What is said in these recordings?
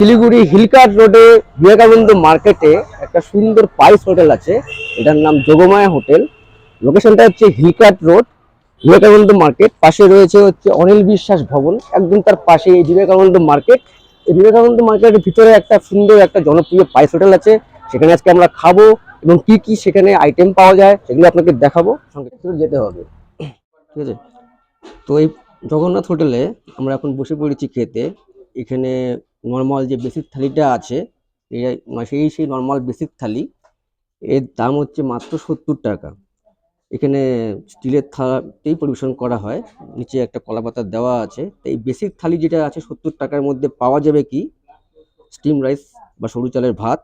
শিলিগুড়ি হিলকাট রোডে বিবেকানন্দ মার্কেটে একটা সুন্দর পাইস হোটেল আছে। এটার নাম যোগমায়া হোটেল। লোকেশনটা হচ্ছে হিলকাট রোড, বিবেকানন্দ মার্কেট। পাশে রয়েছে হচ্ছে অনিল বিশ্বাস ভবন। একদম তার পাশে এই বিবেকানন্দ মার্কেট। এই বিবেকানন্দ মার্কেটের ভিতরে একটা সুন্দর একটা জনপ্রিয় পাইস হোটেল আছে। সেখানে আজকে আমরা খাব এবং কি কি সেখানে আইটেম পাওয়া যায় সেগুলো আপনাকে দেখাবো। সঙ্গে যেতে হবে। ঠিক আছে? তো এই জগন্নাথ হোটেলে আমরা এখন বসে পড়েছি খেতে। এখানে নর্মাল যে বেসিক থালিটা আছে মানে সেই সেই নর্মাল বেসিক থালি, এর দাম হচ্ছে মাত্র সত্তর টাকা। এখানে স্টিলের থালাতেই পরিবেশন করা হয়, নিচে একটা কলা পাতা দেওয়া আছে। এই বেসিক থালি যেটা আছে, সত্তর টাকার মধ্যে পাওয়া যাবে কি? স্টিম রাইস বা সরু চালের ভাত,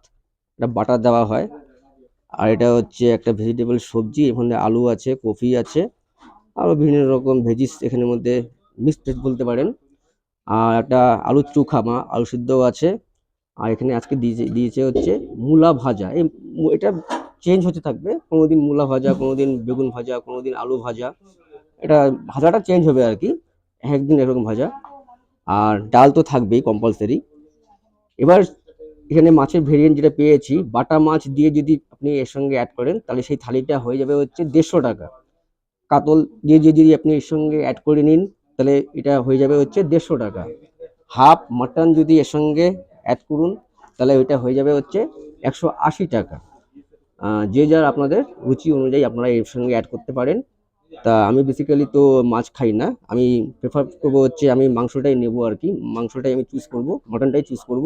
এটা বাটার দেওয়া হয়। আর এটা হচ্ছে একটা ভেজিটেবল সবজি, এখানে আলু আছে কফি আছে আরও বিভিন্ন রকম ভেজিস এখানের মধ্যে মিক্সড ভেজ বলতে পারেন। আর একটা আলুর চোখা মা, আলু সিদ্ধও আছে। আর এখানে আজকে দিয়েছে দিয়েছে হচ্ছে মূলা ভাজা। এটা চেঞ্জ হতে থাকবে। কোনোদিন মূলা ভাজা, কোনোদিন বেগুন ভাজা, কোনোদিন আলু ভাজা। এটা ভাজাটা চেঞ্জ হবে আর কি একদিন এরকম ভাজা। আর ডাল তো থাকবেই কম্পালসারি এবার এখানে মাছের ভেরিয়েন্ট যেটা পেয়েছি, বাটা মাছ দিয়ে যদি আপনি এর সঙ্গে অ্যাড করেন, তাহলে সেই থালিটা হয়ে যাবে হচ্ছে দেড়শো টাকা। কাতল দিয়ে যদি আপনি এর সঙ্গে অ্যাড করে নিন তাহলে এটা হয়ে যাবে হচ্ছে দেড়শো টাকা। হাফ মাটন যদি এর সঙ্গে অ্যাড করুন, তাহলে ওইটা হয়ে যাবে হচ্ছে একশো আশি টাকা। যে যার আপনাদের রুচি অনুযায়ী আপনারা এর সঙ্গে অ্যাড করতে পারেন। তা আমি বেসিক্যালি তো মাছ খাই না, আমি প্রেফার করব হচ্ছে আমি মাংসটাই নেব আর কি। মাংসটাই আমি চুজ করব, মাটনটাই চুজ করব।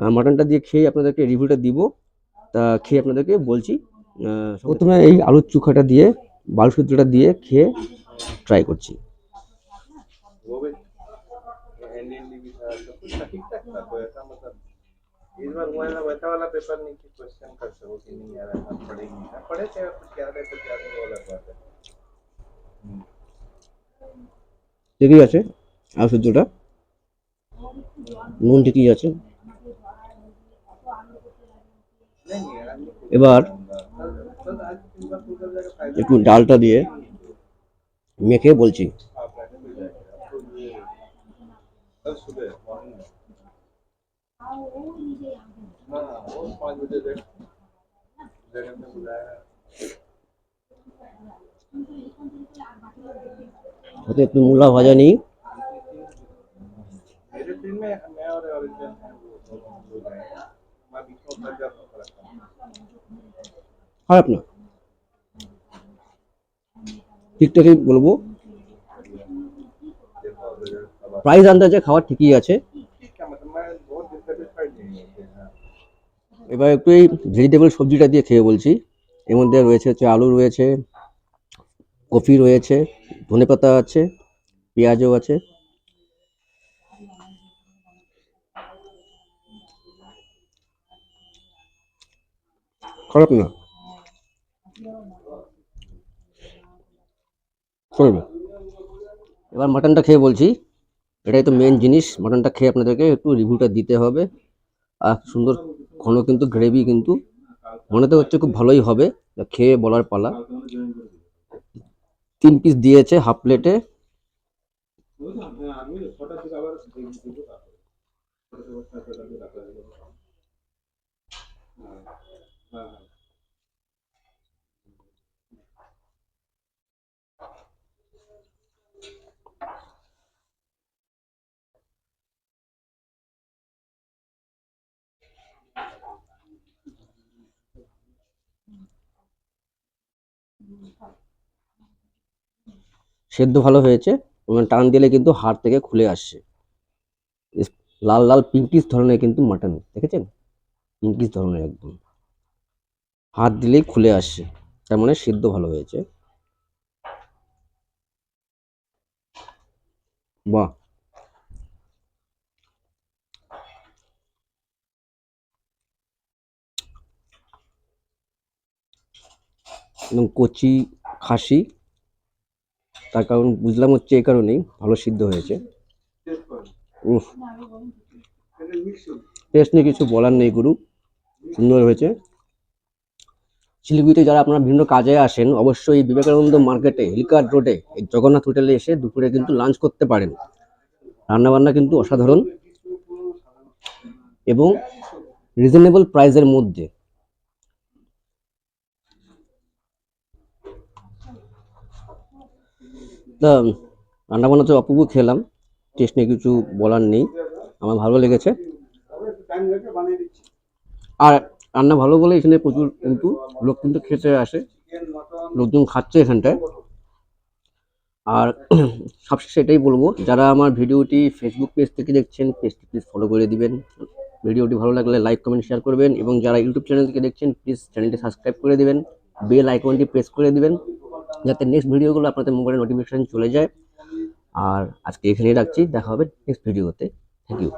মাটনটা দিয়ে খেয়ে আপনাদেরকে রিভিউটা দিব। তা খেয়ে আপনাদেরকে বলছি প্রথমে এই আলুর চুখাটা দিয়ে বালু সুদ্ধটা দিয়ে খেয়ে ট্রাই করছি। वो भी एन एन डी भी था सब कुछ था ठीक ठाक था कोई ऐसा मतलब इस बार हुआ है ना वैसा वाला पेपर नहीं कि क्वेश्चन कर सको कि नहीं यार ऐसा पढ़ेगी ना पढ़े थे कुछ क्या रहे कुछ याद नहीं वो अलग बात है ঠিকই আছে আলু সুদ্ধটা নুন ঠিকই আছে नहीं नहीं यार हम लोग এবার कल आज तीन बार पूछा जाएगा फायदा একটু ডালটা দিয়ে মেখে বলছি कल सुबह मॉर्निंग में वो तो मुला भाजा नहीं? मेरे टीम में मैं और मैं बीच में हाँ, अपना ठीक ठाक बोलबो প্রাইস আন্দাজে খাবার ঠিকই আছে। এবার একটু এই ভেজিটেবল সবজিটা দিয়ে খেয়ে বলছি। এর মধ্যে রয়েছে হচ্ছে আলু রয়েছে কফি রয়েছে, ধনে পাতা আছে, পেঁয়াজও আছে। খারাপ না। চলবে। এবার মাটনটা খেয়ে বলছি। এটাই তো মেন জিনিস। মাটনটা খেয়ে আপনাদেরকে একটু রিভিউটা দিতে হবে। আর সুন্দর ঘন কিন্তু গ্রেভি কিন্তু। মনে তো হচ্ছে খুব ভালোই হবে। খেয়ে বলার পালা। তিন পিস দিয়েছে হাফ প্লেটে সেদ্ধ ভালো হয়েছে এবং টান দিলে কিন্তু হাড় থেকে খুলে আসছে। লাল লাল পিঙ্কিশ ধরনের কিন্তু মাটন দেখেছেন? পিঙ্কিশ ধরনের একদম। হাত দিলেই খুলে আসছে, তার মানে সেদ্ধ ভালো হয়েছে। বাহ! একদম কচি, খাসি, তার কারণ বুঝলাম হচ্ছে এই কারণেই, ভালো সিদ্ধ হয়েছে। টেস্ট নিয়ে কিছু বলার নেই গুরু, সুন্দর হয়েছে। শিলিগুড়িতে যারা আপনারা বিভিন্ন কাজে আসেন, অবশ্যই বিবেকানন্দ মার্কেটে হিলকার রোডে, এই জগন্নাথ হোটেলে এসে দুপুরে কিন্তু লাঞ্চ করতে পারেন। রান্নাবান্না কিন্তু অসাধারণ এবং রিজনেবল প্রাইসের মধ্যে। তা, রান্না বান্না তো অপূর্ব খেলাম। টেস্ট নিয়ে কিছু বলার নেই। আমার ভালো লেগেছে। আর রান্না ভালো বলে এখানে প্রচুর কিন্তু লোক কিন্তু খেতে আসে। লোকজন খাচ্ছে এখানটায়। আর সবশেষে এটাই বলব, যারা আমার ভিডিওটি ফেসবুক পেজ থেকে দেখছেন পেজটি প্লিজ ফলো করে দিবেন। ভিডিওটি ভালো লাগলে লাইক কমেন্ট শেয়ার করবেন এবং যারা ইউটিউব চ্যানেল থেকে দেখছেন প্লিজ চ্যানেলটি সাবস্ক্রাইব করে দিবেন। বেল আইকনটি প্রেস করে দিবেন। যাতে নেক্সট ভিডিওগুলো আপনাদের মোবাইলে নোটিফিকেশান চলে যায়। আর আজকে এখানেই রাখছি, দেখা হবে নেক্সট ভিডিওতে থ্যাংক ইউ